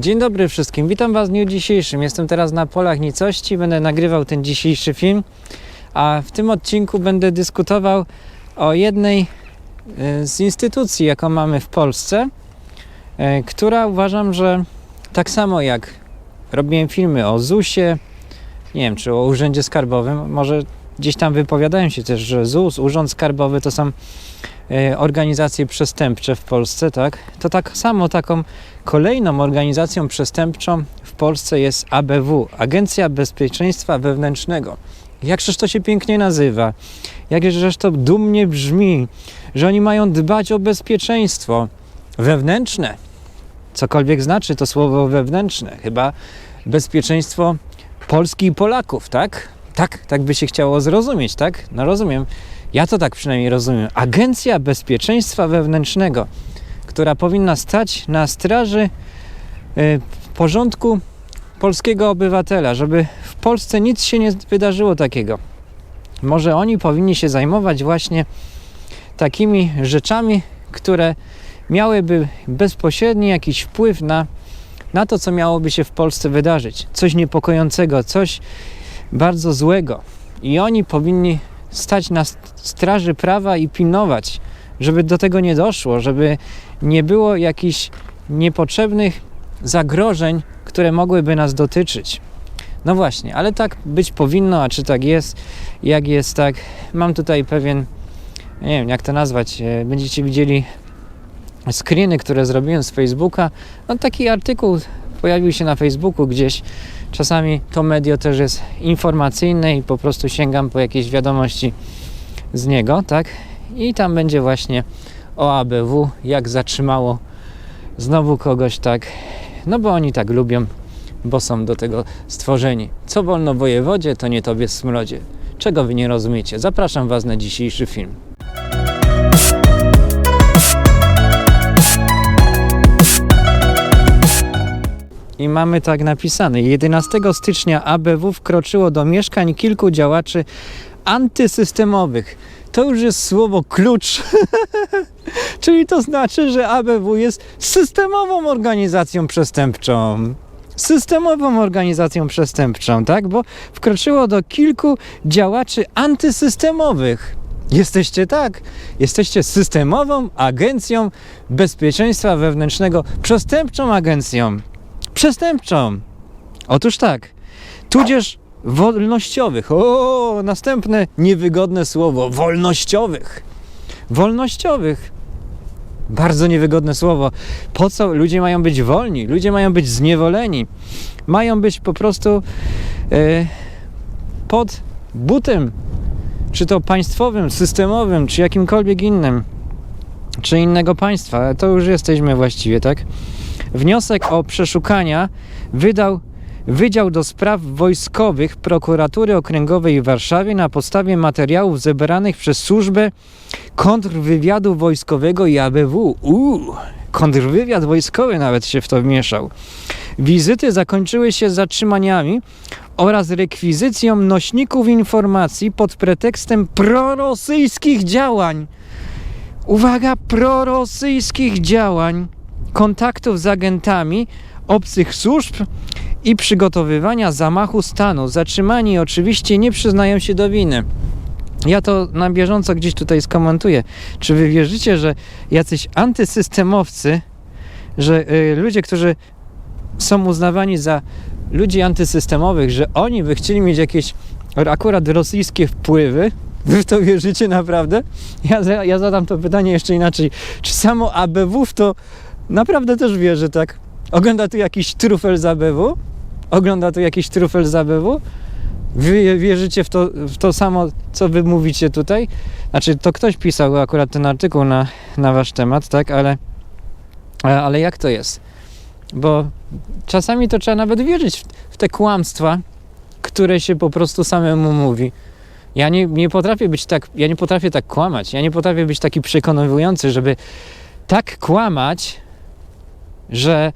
Dzień dobry wszystkim, witam Was w dniu dzisiejszym. Jestem teraz na polach nicości, będę nagrywał ten dzisiejszy film, a w tym odcinku będę dyskutował o jednej e, z instytucji, jaką mamy w Polsce, e, która uważam, że tak samo jak robiłem filmy o ZUS-ie, nie wiem, czy o Urzędzie Skarbowym, może gdzieś tam wypowiadałem się też, że ZUS, Urząd Skarbowy to są e, organizacje przestępcze w Polsce, tak? To tak samo taką kolejną organizacją przestępczą w Polsce jest ABW, Agencja Bezpieczeństwa Wewnętrznego. Jakżeż to się pięknie nazywa, jakżeż to dumnie brzmi, że oni mają dbać o bezpieczeństwo wewnętrzne. Cokolwiek znaczy to słowo wewnętrzne, chyba bezpieczeństwo Polski i Polaków, tak? Tak, tak by się chciało zrozumieć, tak? No rozumiem. Ja to tak przynajmniej rozumiem. Agencja Bezpieczeństwa Wewnętrznego, która powinna stać na straży y, porządku polskiego obywatela, żeby w Polsce nic się nie wydarzyło takiego. Może oni powinni się zajmować właśnie takimi rzeczami, które miałyby bezpośredni jakiś wpływ na, na to, co miałoby się w Polsce wydarzyć. Coś niepokojącego, coś bardzo złego. I oni powinni stać na st- straży prawa i pilnować, żeby do tego nie doszło, żeby nie było jakichś niepotrzebnych zagrożeń, które mogłyby nas dotyczyć. No właśnie, ale tak być powinno, a czy tak jest, jak jest tak. Mam tutaj pewien, nie wiem jak to nazwać, e, będziecie widzieli screeny, które zrobiłem z Facebooka. No taki artykuł pojawił się na Facebooku gdzieś. Czasami to medio też jest informacyjne i po prostu sięgam po jakieś wiadomości z niego, tak? I tam będzie właśnie o ABW, jak zatrzymało znowu kogoś, tak? No bo oni tak lubią, bo są do tego stworzeni. Co wolno wojewodzie, to nie tobie smrodzie. Czego wy nie rozumiecie? Zapraszam was na dzisiejszy film. I mamy tak napisane. 11 stycznia ABW wkroczyło do mieszkań kilku działaczy antysystemowych. To już jest słowo klucz. Czyli to znaczy, że ABW jest systemową organizacją przestępczą. Systemową organizacją przestępczą, tak? Bo wkroczyło do kilku działaczy antysystemowych. Jesteście tak. Jesteście systemową agencją bezpieczeństwa wewnętrznego, przestępczą agencją przestępczą. Otóż tak. Tudzież wolnościowych. O, następne niewygodne słowo. Wolnościowych. Wolnościowych. Bardzo niewygodne słowo. Po co ludzie mają być wolni? Ludzie mają być zniewoleni. Mają być po prostu e, pod butem, czy to państwowym, systemowym, czy jakimkolwiek innym, czy innego państwa. To już jesteśmy właściwie, tak? Wniosek o przeszukania wydał Wydział do Spraw Wojskowych Prokuratury Okręgowej w Warszawie na podstawie materiałów zebranych przez służbę kontrwywiadu wojskowego i ABW. Uuu, kontrwywiad wojskowy nawet się w to wmieszał. Wizyty zakończyły się zatrzymaniami oraz rekwizycją nośników informacji pod pretekstem prorosyjskich działań. Uwaga, prorosyjskich działań kontaktów z agentami obcych służb i przygotowywania zamachu stanu. Zatrzymani oczywiście nie przyznają się do winy. Ja to na bieżąco gdzieś tutaj skomentuję. Czy wy wierzycie, że jacyś antysystemowcy, że y, ludzie, którzy są uznawani za ludzi antysystemowych, że oni by chcieli mieć jakieś akurat rosyjskie wpływy, Wy w to wierzycie naprawdę? Ja, ja zadam to pytanie jeszcze inaczej. Czy samo ABW w to naprawdę też wierzy, tak? Ogląda tu jakiś trufel z ABW? Ogląda tu jakiś trufel z ABW? Wy wierzycie w to, w to samo, co wy mówicie tutaj? Znaczy, to ktoś pisał akurat ten artykuł na, na wasz temat, tak? Ale, ale ale jak to jest? Bo czasami to trzeba nawet wierzyć w, w te kłamstwa, które się po prostu samemu mówi. Ja nie, nie potrafię być tak, ja nie potrafię tak kłamać. Ja nie potrafię być taki przekonujący, żeby tak kłamać, że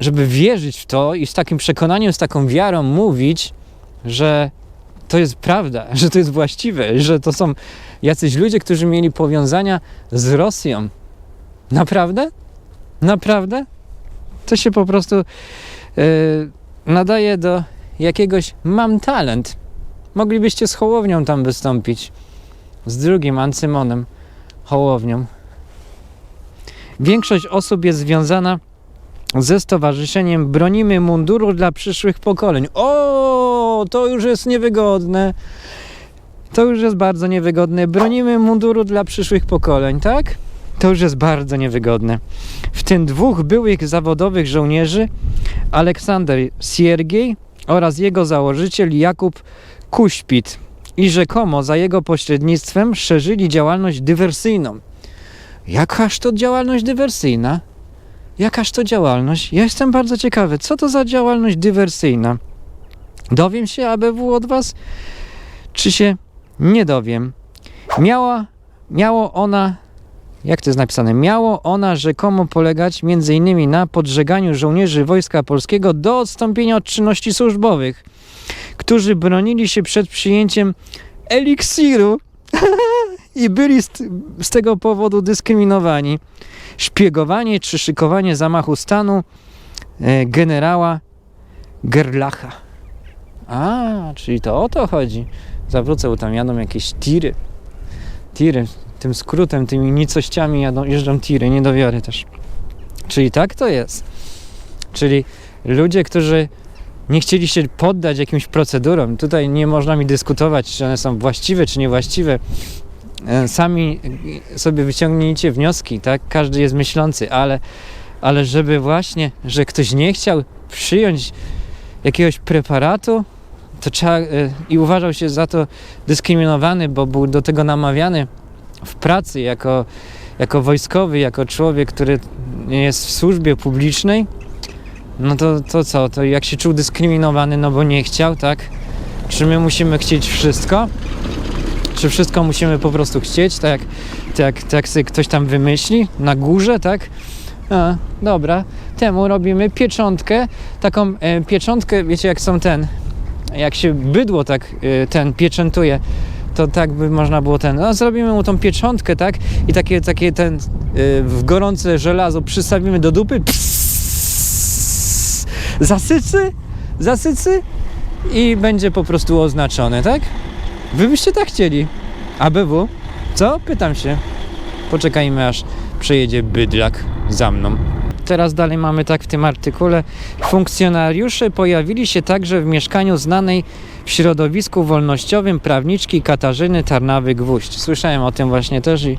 żeby wierzyć w to i z takim przekonaniem, z taką wiarą mówić, że to jest prawda, że to jest właściwe, że to są jacyś ludzie, którzy mieli powiązania z Rosją. Naprawdę? Naprawdę? To się po prostu e, nadaje do jakiegoś mam talent. Moglibyście z Hołownią tam wystąpić. Z drugim Ancymonem Hołownią. Większość osób jest związana ze stowarzyszeniem Bronimy Munduru dla przyszłych pokoleń. O, to już jest niewygodne. To już jest bardzo niewygodne. Bronimy munduru dla przyszłych pokoleń, tak? To już jest bardzo niewygodne. W tym dwóch byłych zawodowych żołnierzy, Aleksander Siergiej oraz jego założyciel Jakub Kuśpit i rzekomo za jego pośrednictwem szerzyli działalność dywersyjną. Jakaż to działalność dywersyjna? Jakaż to działalność? Ja jestem bardzo ciekawy, co to za działalność dywersyjna? Dowiem się ABW od Was, czy się nie dowiem. Miała, miało ona, jak to jest napisane, miało ona rzekomo polegać m.in. na podżeganiu żołnierzy Wojska Polskiego do odstąpienia od czynności służbowych, którzy bronili się przed przyjęciem eliksiru i byli z, z tego powodu dyskryminowani. Szpiegowanie czy szykowanie zamachu stanu e, generała Gerlacha. A, czyli to o to chodzi. Zawrócę, bo tam jadą jakieś tiry. Tiry. Tym skrótem, tymi nicościami jadą, jeżdżą tiry, nie do wiary też. Czyli tak to jest. Czyli ludzie, którzy nie chcieli się poddać jakimś procedurom, tutaj nie można mi dyskutować, czy one są właściwe, czy niewłaściwe. E, Sami sobie wyciągnijcie wnioski, tak? Każdy jest myślący, ale, ale żeby właśnie, że ktoś nie chciał przyjąć jakiegoś preparatu, to trzeba e, i uważał się za to dyskryminowany, bo był do tego namawiany w pracy jako, jako wojskowy, jako człowiek, który jest w służbie publicznej, no to, to co, to jak się czuł dyskryminowany, no bo nie chciał, tak? Czy my musimy chcieć wszystko? Czy wszystko musimy po prostu chcieć, tak jak, tak, tak sobie ktoś tam wymyśli na górze, tak? A, dobra, temu robimy pieczątkę, taką e, pieczątkę, wiecie jak są ten, jak się bydło tak e, ten pieczętuje, to tak by można było ten, no zrobimy mu tą pieczątkę, tak? I takie, takie ten e, w gorące żelazo przystawimy do dupy, zasycy, zasycy i będzie po prostu oznaczone, tak? Wy byście tak chcieli. ABW? Co? Pytam się. Poczekajmy aż przejedzie bydlak za mną. Teraz dalej mamy tak w tym artykule. Funkcjonariusze pojawili się także w mieszkaniu znanej w środowisku wolnościowym prawniczki Katarzyny Tarnawy-Gwóźdź. Słyszałem o tym właśnie też i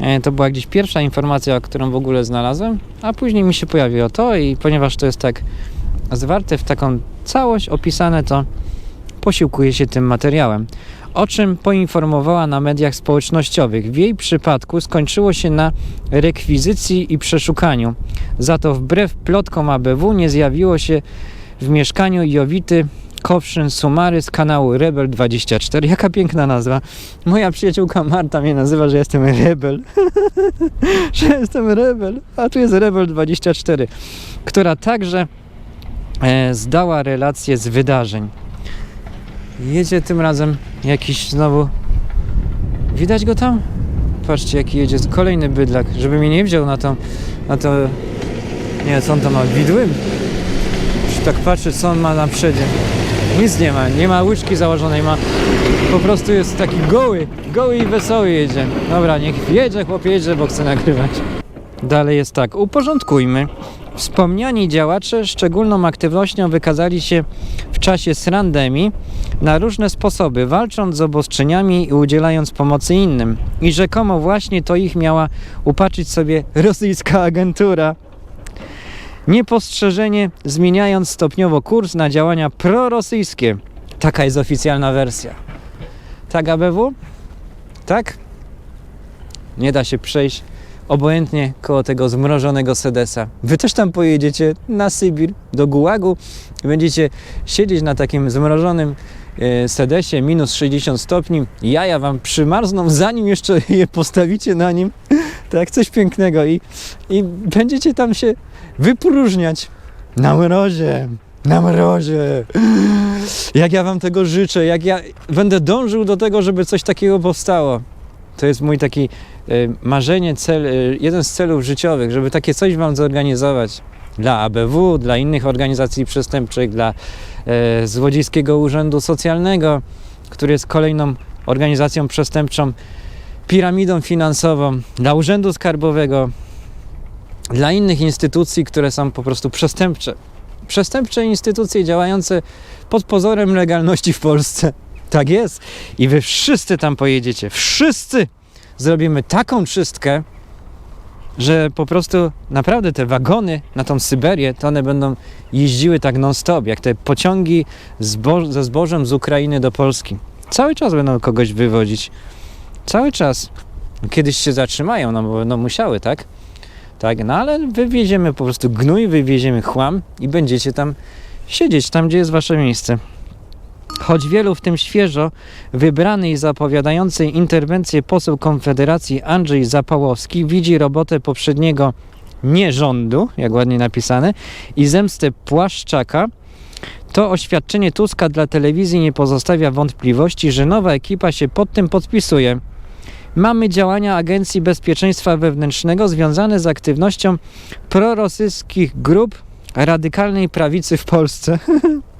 e, to była gdzieś pierwsza informacja, którą w ogóle znalazłem, a później mi się pojawiło to i ponieważ to jest tak zwarte w taką całość opisane, to posiłkuje się tym materiałem. O czym poinformowała na mediach społecznościowych. W jej przypadku skończyło się na rekwizycji i przeszukaniu. Za to wbrew plotkom ABW nie zjawiło się w mieszkaniu Jowity Kowszyn Sumary z kanału Rebel24. Jaka piękna nazwa. Moja przyjaciółka Marta mnie nazywa, że jestem rebel. że jestem rebel. A tu jest Rebel24, która także e, zdała relację z wydarzeń. Jedzie tym razem jakiś znowu. Widać go tam? Patrzcie, jaki jedzie. Kolejny bydlak, żeby mnie nie wziął na to. Na to. Nie, co on tam ma? Widły? Tak patrzę, co on ma na przedzie. Nic nie ma, nie ma łyczki założonej, ma. Po prostu jest taki goły, goły i wesoły jedzie. Dobra, niech jedzie, chłop jedzie, bo chce nagrywać. Dalej jest tak, uporządkujmy. Wspomniani działacze szczególną aktywnością wykazali się w czasie srandemii na różne sposoby, walcząc z obostrzeniami i udzielając pomocy innym. I rzekomo właśnie to ich miała upatrzyć sobie rosyjska agentura. Niepostrzeżenie zmieniając stopniowo kurs na działania prorosyjskie. Taka jest oficjalna wersja. Tak, ABW? Tak? Nie da się przejść obojętnie koło tego zmrożonego sedesa. Wy też tam pojedziecie na Sybir, do Gułagu i będziecie siedzieć na takim zmrożonym e, sedesie, minus 60 stopni. Jaja wam przymarzną, zanim jeszcze je postawicie na nim. Tak, coś pięknego i, i będziecie tam się wypróżniać na mrozie. Na mrozie. Jak ja wam tego życzę, jak ja będę dążył do tego, żeby coś takiego powstało. To jest mój taki e, marzenie, cel, e, jeden z celów życiowych, żeby takie coś wam zorganizować. dla ABW, dla innych organizacji przestępczych, dla e, Złodziejskiego Urzędu Socjalnego, który jest kolejną organizacją przestępczą, piramidą finansową, dla Urzędu Skarbowego, dla innych instytucji, które są po prostu przestępcze. Przestępcze instytucje działające pod pozorem legalności w Polsce. Tak jest. I wy wszyscy tam pojedziecie. Wszyscy zrobimy taką czystkę, że po prostu naprawdę te wagony na tą Syberię, to one będą jeździły tak non-stop, jak te pociągi ze zbożem z Ukrainy do Polski. Cały czas będą kogoś wywozić. Cały czas. Kiedyś się zatrzymają, no bo będą musiały, tak? Tak, no ale wywieziemy po prostu gnój, wywieziemy chłam i będziecie tam siedzieć, tam gdzie jest wasze miejsce. Choć wielu, w tym świeżo wybrany i zapowiadający interwencję poseł Konfederacji Andrzej Zapałowski widzi robotę poprzedniego nierządu, jak ładnie napisane, i zemstę Płaszczaka, to oświadczenie Tuska dla telewizji nie pozostawia wątpliwości, że nowa ekipa się pod tym podpisuje. Mamy działania Agencji Bezpieczeństwa Wewnętrznego związane z aktywnością prorosyjskich grup radykalnej prawicy w Polsce.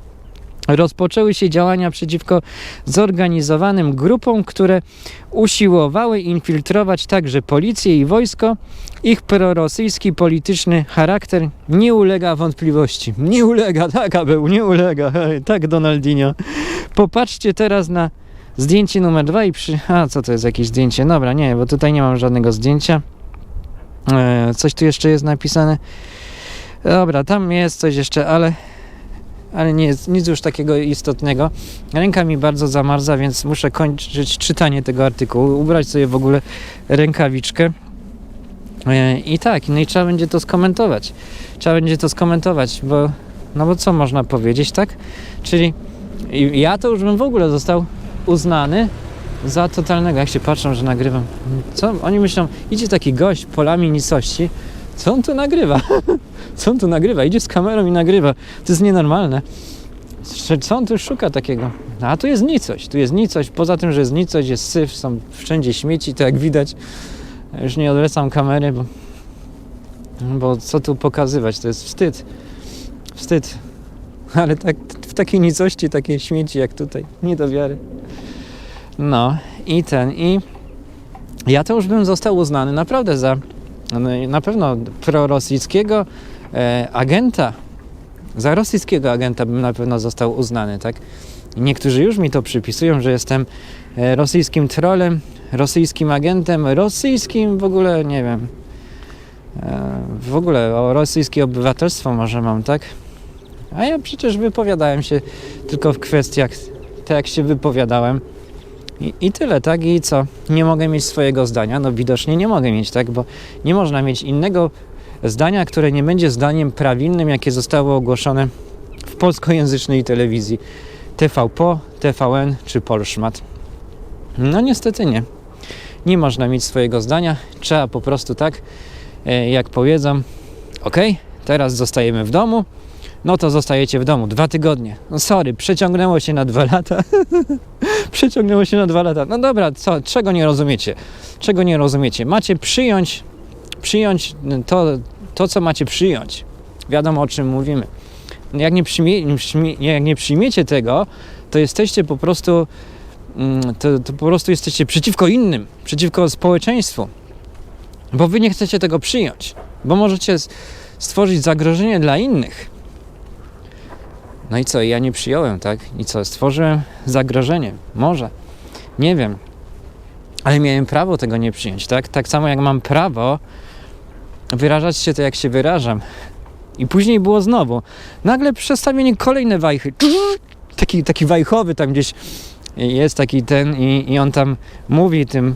Rozpoczęły się działania przeciwko zorganizowanym grupom, które usiłowały infiltrować także policję i wojsko. Ich prorosyjski polityczny charakter nie ulega wątpliwości. Nie ulega, tak, Abeł, nie ulega. Tak, Donaldinho. Popatrzcie teraz na zdjęcie numer dwa i przy... A, co to jest jakieś zdjęcie? Dobra, nie, bo tutaj nie mam żadnego zdjęcia. E, coś tu jeszcze jest napisane. Dobra, tam jest coś jeszcze, ale ale nie jest nic już takiego istotnego. Ręka mi bardzo zamarza, więc muszę kończyć czytanie tego artykułu, ubrać sobie w ogóle rękawiczkę. E, I tak, no i trzeba będzie to skomentować. Trzeba będzie to skomentować, bo no bo co można powiedzieć, tak? Czyli ja to już bym w ogóle został uznany za totalnego. Jak się patrzą, że nagrywam. Co? Oni myślą, idzie taki gość polami nicości. Co on tu nagrywa? Co on tu nagrywa? Idzie z kamerą i nagrywa. To jest nienormalne. Co on tu szuka takiego? No, A tu jest nicość, tu jest nicość. Poza tym, że jest nicość, jest syf, są wszędzie śmieci, to jak widać. Już nie odwracam kamery, bo, bo co tu pokazywać? To jest wstyd. Wstyd. Ale tak, w takiej nicości, takie śmieci jak tutaj. Nie do wiary. No i ten, i ja to już bym został uznany naprawdę za na pewno prorosyjskiego e, agenta, za rosyjskiego agenta bym na pewno został uznany, tak? Niektórzy już mi to przypisują, że jestem e, rosyjskim trolem, rosyjskim agentem, rosyjskim w ogóle, nie wiem, e, w ogóle o rosyjskie obywatelstwo może mam, tak? A ja przecież wypowiadałem się tylko w kwestiach, tak jak się wypowiadałem. I, I tyle, tak? I co? Nie mogę mieć swojego zdania? No widocznie nie mogę mieć, tak? Bo nie można mieć innego zdania, które nie będzie zdaniem prawilnym, jakie zostało ogłoszone w polskojęzycznej telewizji TVP, TVN czy Polszmat. No niestety nie. Nie można mieć swojego zdania. Trzeba po prostu tak, e, jak powiedzą, ok, teraz zostajemy w domu, no to zostajecie w domu dwa tygodnie. No sorry, przeciągnęło się na dwa lata. przeciągnęło się na dwa lata. No dobra, co, czego nie rozumiecie? Czego nie rozumiecie? Macie przyjąć, przyjąć to, to co macie przyjąć. Wiadomo o czym mówimy. Jak nie, przyjmie, jak nie przyjmiecie tego, to jesteście po prostu, mm, to, to po prostu jesteście przeciwko innym, przeciwko społeczeństwu. Bo wy nie chcecie tego przyjąć, bo możecie stworzyć zagrożenie dla innych. No i co, ja nie przyjąłem, tak? I co, stworzyłem zagrożenie. Może. Nie wiem. Ale miałem prawo tego nie przyjąć, tak? Tak samo jak mam prawo wyrażać się to, jak się wyrażam. I później było znowu. Nagle przestawienie kolejne wajchy. Taki, taki wajchowy tam gdzieś jest taki ten i, i on tam mówi tym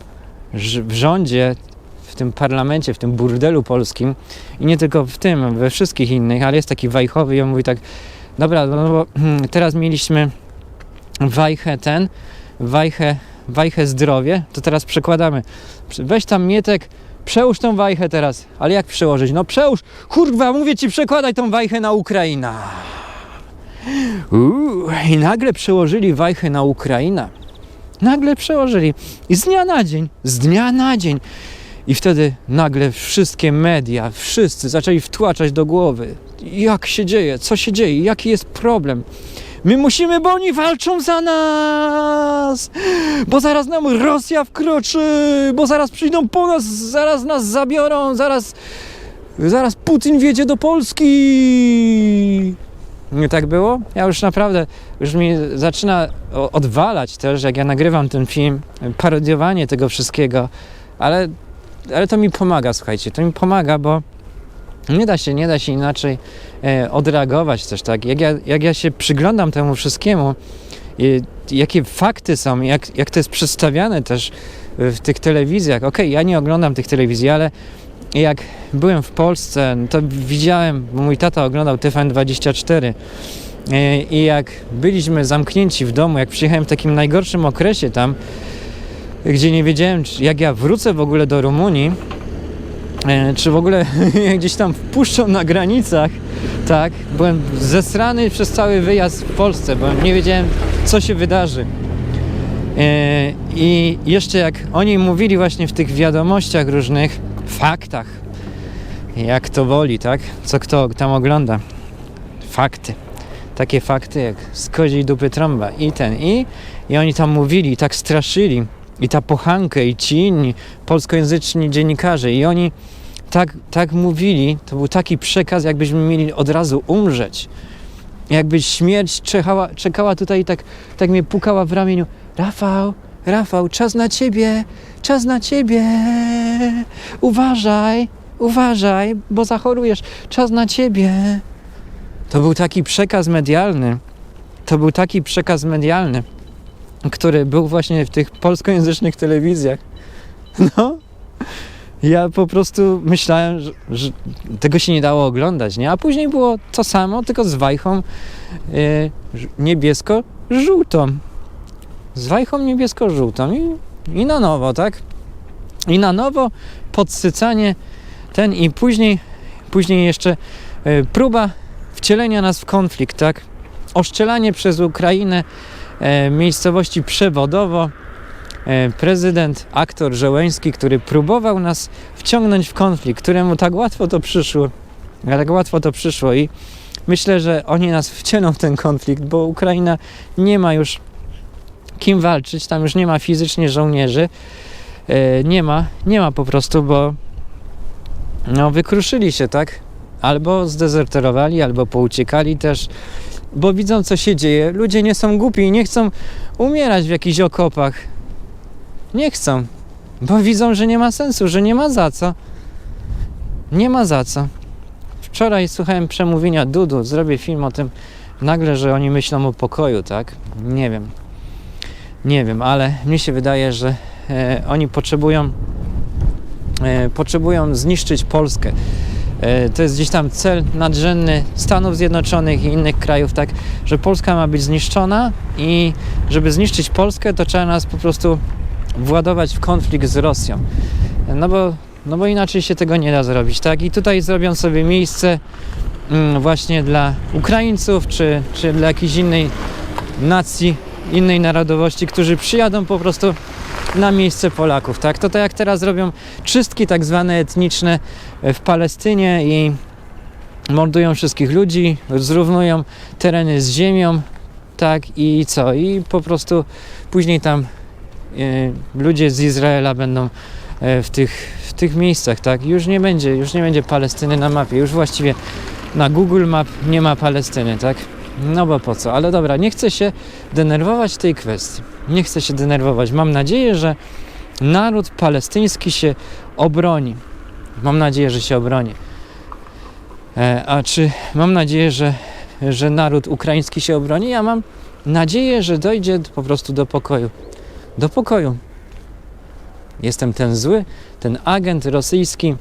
w rządzie, w tym parlamencie, w tym burdelu polskim i nie tylko w tym, we wszystkich innych, ale jest taki wajchowy i on mówi tak Dobra, no bo hmm, teraz mieliśmy wajchę ten, wajchę, wajchę zdrowie, to teraz przekładamy. Prze- Weź tam Mietek, przełóż tą wajchę teraz. Ale jak przełożyć? No przełóż, kurwa, mówię ci, przekładaj tą wajchę na Ukraina. Uuu, I nagle przełożyli wajchę na Ukraina. Nagle przełożyli. I z dnia na dzień, z dnia na dzień. I wtedy nagle wszystkie media, wszyscy zaczęli wtłaczać do głowy, jak się dzieje, co się dzieje, jaki jest problem. My musimy, bo oni walczą za nas! Bo zaraz nam Rosja wkroczy! Bo zaraz przyjdą po nas, zaraz nas zabiorą, zaraz, zaraz Putin wjedzie do Polski! Nie tak było? Ja już naprawdę, już mi zaczyna odwalać też, jak ja nagrywam ten film, parodiowanie tego wszystkiego, ale, ale to mi pomaga, słuchajcie, to mi pomaga, bo nie da się, nie da się inaczej e, odreagować też, tak? Jak ja, jak ja się przyglądam temu wszystkiemu, i, jakie fakty są, jak, jak to jest przedstawiane też w tych telewizjach. Okej, ja nie oglądam tych telewizji, ale jak byłem w Polsce, no to widziałem, bo mój tata oglądał TVN24 e, i jak byliśmy zamknięci w domu, jak przyjechałem w takim najgorszym okresie tam, gdzie nie wiedziałem, czy- jak ja wrócę w ogóle do Rumunii, e, czy w ogóle gdzieś tam wpuszczą na granicach, tak, byłem zesrany przez cały wyjazd w Polsce, bo nie wiedziałem, co się wydarzy. E, I jeszcze jak oni mówili właśnie w tych wiadomościach różnych, faktach, jak to woli, tak? Co kto tam ogląda. Fakty. Takie fakty jak z koziej dupy trąba i ten, i, i oni tam mówili, tak straszyli. I ta pochankę, i ci inni polskojęzyczni dziennikarze, i oni tak, tak mówili, to był taki przekaz, jakbyśmy mieli od razu umrzeć. Jakby śmierć czekała, czekała tutaj i tak, tak mnie pukała w ramieniu. Rafał, Rafał, czas na ciebie, czas na ciebie. Uważaj, uważaj, bo zachorujesz. Czas na ciebie. To był taki przekaz medialny. To był taki przekaz medialny, który był właśnie w tych polskojęzycznych telewizjach. No. Ja po prostu myślałem, że, że tego się nie dało oglądać, nie? A później było to samo, tylko z wajchą yy, niebiesko-żółtą. Z wajchą niebiesko-żółtą i, i na nowo, tak? I na nowo podsycanie ten i później, później jeszcze e, próba wcielenia nas w konflikt, tak? Oszczelanie przez Ukrainę e, miejscowości Przewodowo. E, prezydent, aktor Żołęski, który próbował nas wciągnąć w konflikt, któremu tak łatwo to przyszło. Tak łatwo to przyszło i myślę, że oni nas wcielą w ten konflikt, bo Ukraina nie ma już kim walczyć, tam już nie ma fizycznie żołnierzy. E, nie ma, nie ma po prostu, bo no wykruszyli się, tak? Albo zdezerterowali, albo pouciekali też, bo widzą co się dzieje. Ludzie nie są głupi i nie chcą umierać w jakichś okopach. Nie chcą, bo widzą, że nie ma sensu, że nie ma za co. Nie ma za co. Wczoraj słuchałem przemówienia Dudu, zrobię film o tym nagle, że oni myślą o pokoju, tak? Nie wiem. Nie wiem, ale mnie się wydaje, że e, oni potrzebują e, potrzebują zniszczyć Polskę. E, to jest gdzieś tam cel nadrzędny Stanów Zjednoczonych i innych krajów, tak, że Polska ma być zniszczona i żeby zniszczyć Polskę, to trzeba nas po prostu władować w konflikt z Rosją. No bo, no bo inaczej się tego nie da zrobić, tak? I tutaj zrobią sobie miejsce mm, właśnie dla Ukraińców, czy, czy dla jakiejś innej nacji, innej narodowości, którzy przyjadą po prostu na miejsce Polaków, tak? To tak jak teraz robią czystki tak zwane etniczne w Palestynie i mordują wszystkich ludzi, zrównują tereny z ziemią, tak? I co? I po prostu później tam e, ludzie z Izraela będą e, w tych, w tych miejscach, tak? Już nie będzie, już nie będzie Palestyny na mapie, już właściwie na Google Map nie ma Palestyny, tak? No bo po co? Ale dobra, nie chcę się denerwować tej kwestii. Nie chcę się denerwować. Mam nadzieję, że naród palestyński się obroni. Mam nadzieję, że się obroni. E, a czy mam nadzieję, że, że naród ukraiński się obroni? Ja mam nadzieję, że dojdzie po prostu do pokoju. Do pokoju. Jestem ten zły, ten agent rosyjski,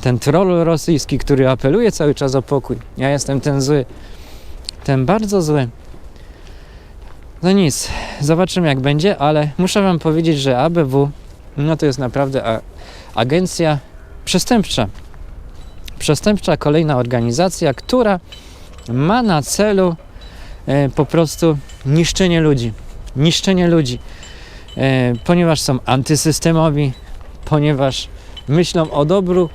ten troll rosyjski, który apeluje cały czas o pokój. Ja jestem ten zły, ten bardzo zły. No nic, zobaczymy jak będzie, ale muszę Wam powiedzieć, że ABW no to jest naprawdę agencja przestępcza. Przestępcza kolejna organizacja, która ma na celu e, po prostu niszczenie ludzi. Niszczenie ludzi, e, ponieważ są antysystemowi, ponieważ myślą o dobru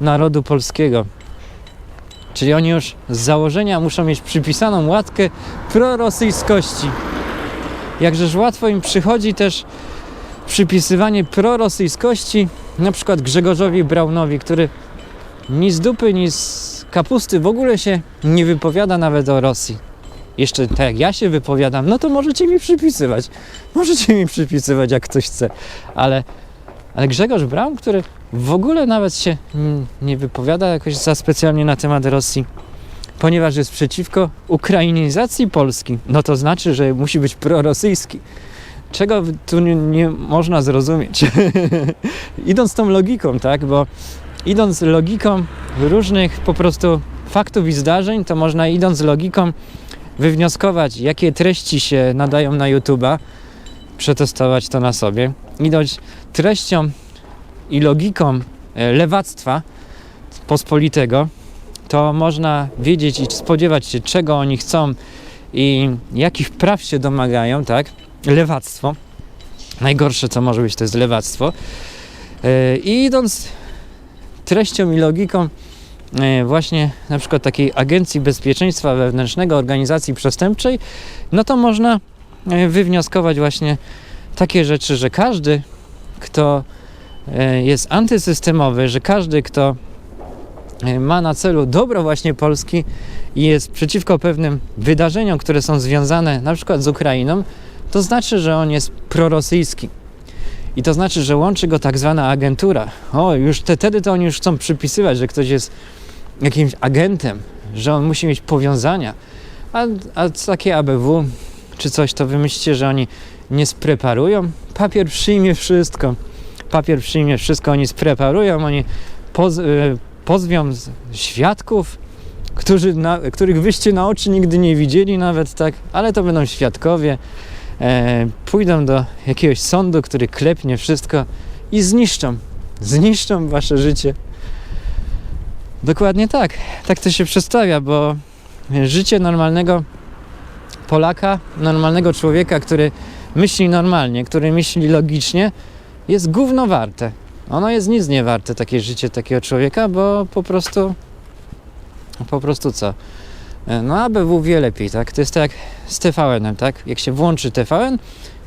narodu polskiego. Czyli oni już z założenia muszą mieć przypisaną łatkę prorosyjskości. Jakżeż łatwo im przychodzi też przypisywanie prorosyjskości na przykład Grzegorzowi Braunowi, który ni z dupy, ni z kapusty w ogóle się nie wypowiada nawet o Rosji. Jeszcze tak jak ja się wypowiadam, no to możecie mi przypisywać. Możecie mi przypisywać jak ktoś chce. Ale, ale Grzegorz Braun, który w ogóle nawet się nie wypowiada jakoś za specjalnie na temat Rosji, ponieważ jest przeciwko ukrainizacji Polski, no to znaczy, że musi być prorosyjski. Czego tu nie, nie można zrozumieć? idąc tą logiką, tak, bo idąc logiką różnych po prostu faktów i zdarzeń, to można idąc logiką wywnioskować, jakie treści się nadają na YouTube'a, przetestować to na sobie. Idąc treścią i logiką e, lewactwa pospolitego, to można wiedzieć i spodziewać się, czego oni chcą i jakich praw się domagają, tak? Lewactwo. Najgorsze, co może być, to jest lewactwo. E, I idąc treścią i logiką e, właśnie na przykład takiej Agencji Bezpieczeństwa Wewnętrznego, organizacji przestępczej, no to można e, wywnioskować właśnie takie rzeczy, że każdy, kto jest antysystemowy, że każdy, kto ma na celu dobro właśnie Polski i jest przeciwko pewnym wydarzeniom, które są związane na przykład z Ukrainą, to znaczy, że on jest prorosyjski. I to znaczy, że łączy go tak zwana agentura. O, już te, wtedy to oni już chcą przypisywać, że ktoś jest jakimś agentem, że on musi mieć powiązania. A, a takie ABW czy coś, to wymyślicie, że oni nie spreparują? Papier przyjmie wszystko. Papier przyjmie wszystko, oni spreparują, oni poz, y, pozwią świadków, którzy na, których wyście na oczy nigdy nie widzieli nawet, tak? Ale to będą świadkowie. E, pójdą do jakiegoś sądu, który klepnie wszystko i zniszczą. Zniszczą wasze życie. Dokładnie tak. Tak to się przedstawia, bo życie normalnego Polaka, normalnego człowieka, który myśli normalnie, który myśli logicznie, jest gówno warte. Ono jest nic nie warte, takie życie takiego człowieka, bo po prostu po prostu co? E, No ABW wie lepiej, tak? To jest tak z TVN-em, tak? Jak się włączy TVN,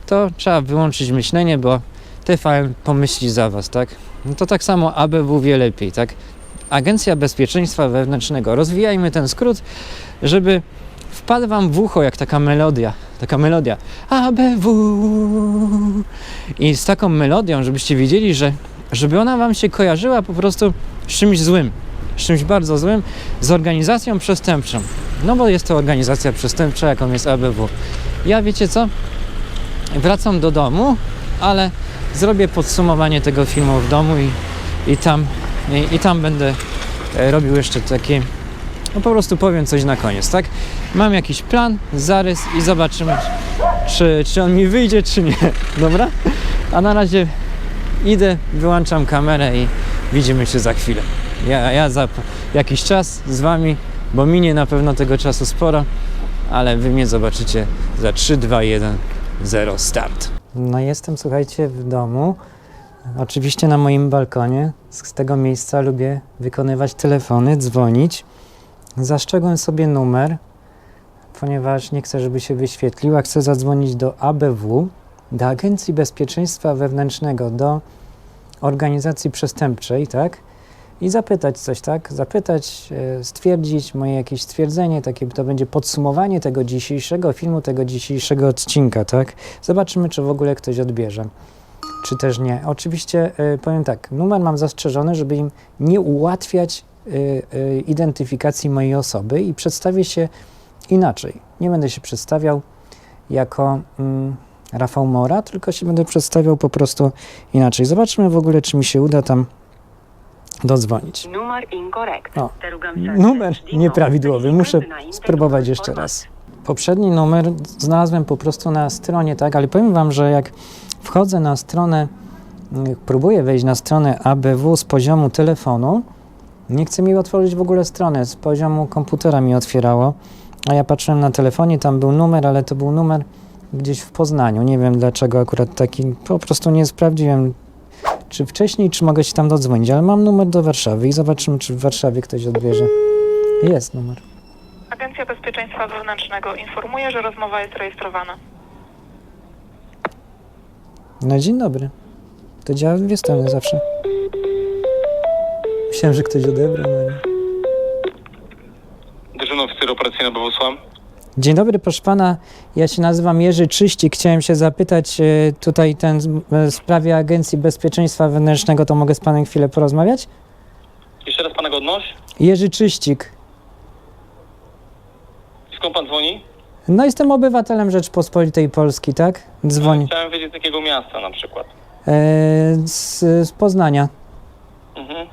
to trzeba wyłączyć myślenie, bo TVN pomyśli za was, tak? No to tak samo ABW wie lepiej, tak? Agencja Bezpieczeństwa Wewnętrznego. Rozwijajmy ten skrót, żeby wpadł wam w ucho jak taka melodia, taka melodia ABW i z taką melodią, żebyście wiedzieli, że żeby ona wam się kojarzyła po prostu z czymś złym, z czymś bardzo złym, z organizacją przestępczą. No bo jest to organizacja przestępcza, jaką jest ABW. Ja wiecie co? Wracam do domu, ale zrobię podsumowanie tego filmu w domu i, i, tam, i, i tam będę e, robił jeszcze takie. No po prostu powiem coś na koniec, tak? Mam jakiś plan, zarys i zobaczymy, czy, czy on mi wyjdzie, czy nie. Dobra? A na razie idę, wyłączam kamerę i widzimy się za chwilę. Ja, ja za jakiś czas z wami, bo minie na pewno tego czasu sporo, ale wy mnie zobaczycie za 3, 2, 1, 0, start. No jestem, słuchajcie, w domu. Oczywiście na moim balkonie. Z tego miejsca lubię wykonywać telefony, dzwonić. Zaszczegłem sobie numer, ponieważ nie chcę, żeby się wyświetlił, a chcę zadzwonić do ABW, do Agencji Bezpieczeństwa Wewnętrznego, do organizacji przestępczej, tak? I zapytać coś, tak? Zapytać, e, stwierdzić moje jakieś stwierdzenie, takie to będzie podsumowanie tego dzisiejszego filmu, tego dzisiejszego odcinka, tak? Zobaczymy, czy w ogóle ktoś odbierze, czy też nie. Oczywiście e, powiem tak, numer mam zastrzeżony, żeby im nie ułatwiać e, identyfikacji mojej osoby i przedstawię się inaczej. Nie będę się przedstawiał jako mm, Rafał Mora, tylko się będę przedstawiał po prostu inaczej. Zobaczmy w ogóle, czy mi się uda tam dodzwonić. O, Numer nieprawidłowy. Muszę spróbować jeszcze raz. Poprzedni numer znalazłem po prostu na stronie, tak, ale powiem Wam, że jak wchodzę na stronę, próbuję wejść na stronę ABW z poziomu telefonu, nie chce mi otworzyć w ogóle strony, z poziomu komputera mi otwierało, a ja patrzyłem na telefonie, tam był numer, ale to był numer gdzieś w Poznaniu. Nie wiem dlaczego akurat taki, po prostu nie sprawdziłem, czy wcześniej, czy mogę się tam dodzwonić, ale mam numer do Warszawy i zobaczymy, czy w Warszawie ktoś odbierze. Jest numer. Agencja Bezpieczeństwa Wewnętrznego informuje, że rozmowa jest rejestrowana. No dzień dobry. To działa w dwie strony zawsze. Myślałem, że ktoś odebrał. No nie. Dyżurny oficer operacyjny Bogusław. Dzień dobry, proszę pana. Ja się nazywam Jerzy Czyścik. Chciałem się zapytać e, tutaj ten w sprawie Agencji Bezpieczeństwa Wewnętrznego. To mogę z panem chwilę porozmawiać? Jeszcze raz pana godność. Jerzy Czyścik. Skąd pan dzwoni? No jestem obywatelem Rzeczpospolitej Polski, tak? Dzwonię. Chciałem wiedzieć z jakiego miasta na przykład. E, z, z Poznania. Mhm.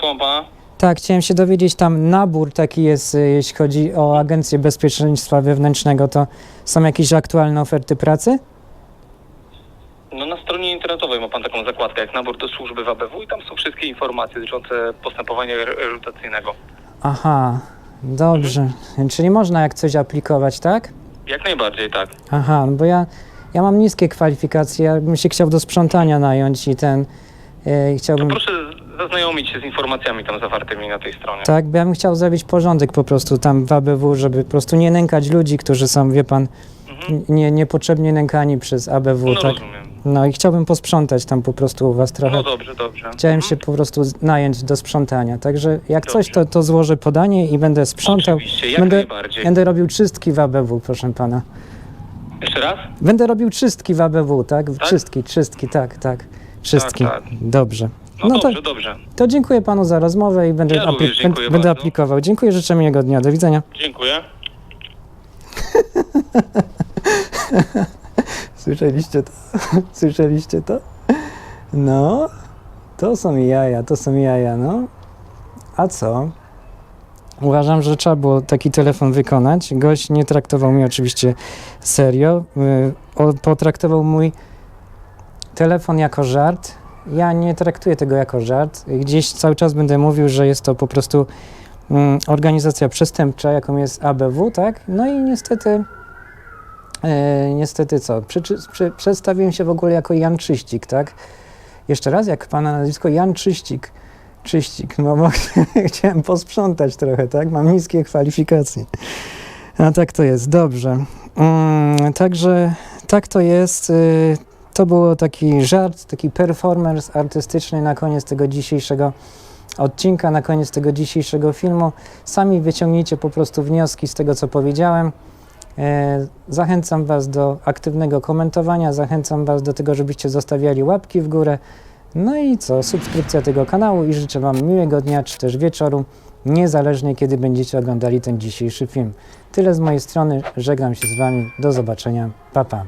Słucham pana. Tak, chciałem się dowiedzieć, tam nabór taki jest, e, jeśli chodzi o Agencję Bezpieczeństwa Wewnętrznego, to są jakieś aktualne oferty pracy? No na stronie internetowej ma pan taką zakładkę jak nabór do służby w ABW i tam są wszystkie informacje dotyczące postępowania re- rekrutacyjnego. Aha, dobrze. Czyli można jak coś aplikować, tak? Jak najbardziej tak. Aha, no bo ja, ja mam niskie kwalifikacje, ja bym się chciał do sprzątania nająć i ten, To chciałbym, proszę zaznajomić się z informacjami tam zawartymi na tej stronie. tak, bo ja bym chciał zrobić porządek po prostu tam w ABW, żeby po prostu nie nękać ludzi, którzy są, wie pan, Mhm. nie, niepotrzebnie nękani przez ABW, No tak? rozumiem. No i chciałbym posprzątać tam po prostu u was trochę. No dobrze, dobrze. Chciałem Mhm. się po prostu z- nająć do sprzątania, także jak coś, to, to złożę podanie i będę sprzątał. Oczywiście, jak Będę, najbardziej. będę robił czystki w ABW, proszę pana. Jeszcze raz? Będę robił czystki w ABW, tak? Tak? Czystki, czystki, tak, tak. Czystki. tak. Dobrze. No, No to, dobrze, dobrze. to dziękuję panu za rozmowę i będę, Ja apli- dziękuję będę aplikował. Dziękuję, życzę miłego dnia. Do widzenia. Dziękuję. Słyszeliście to? Słyszeliście to? No, to są jaja, to są jaja, no. A co? Uważam, że trzeba było taki telefon wykonać. Gość nie traktował mnie oczywiście serio. y, Potraktował mój telefon jako żart. Ja nie traktuję tego jako żart. Gdzieś cały czas będę mówił, że jest to po prostu mm, organizacja przestępcza, jaką jest ABW, tak? No i niestety E, niestety co? Przeczy, prze, przedstawiłem się w ogóle jako Jan Czyścik, tak? Jeszcze raz, jak pana nazwisko Jan Czyścik. Czyścik, no bo chciałem posprzątać trochę, tak? Mam niskie kwalifikacje. A tak to jest, dobrze. Mm, także tak to jest. Y, to było taki żart, taki performance artystyczny na koniec tego dzisiejszego odcinka, na koniec tego dzisiejszego filmu. Sami wyciągnijcie po prostu wnioski z tego, co powiedziałem. E, Zachęcam Was do aktywnego komentowania, zachęcam Was do tego, żebyście zostawiali łapki w górę. No i co, subskrypcja tego kanału i życzę Wam miłego dnia czy też wieczoru, niezależnie kiedy będziecie oglądali ten dzisiejszy film. Tyle z mojej strony, żegnam się z Wami, do zobaczenia, pa pa.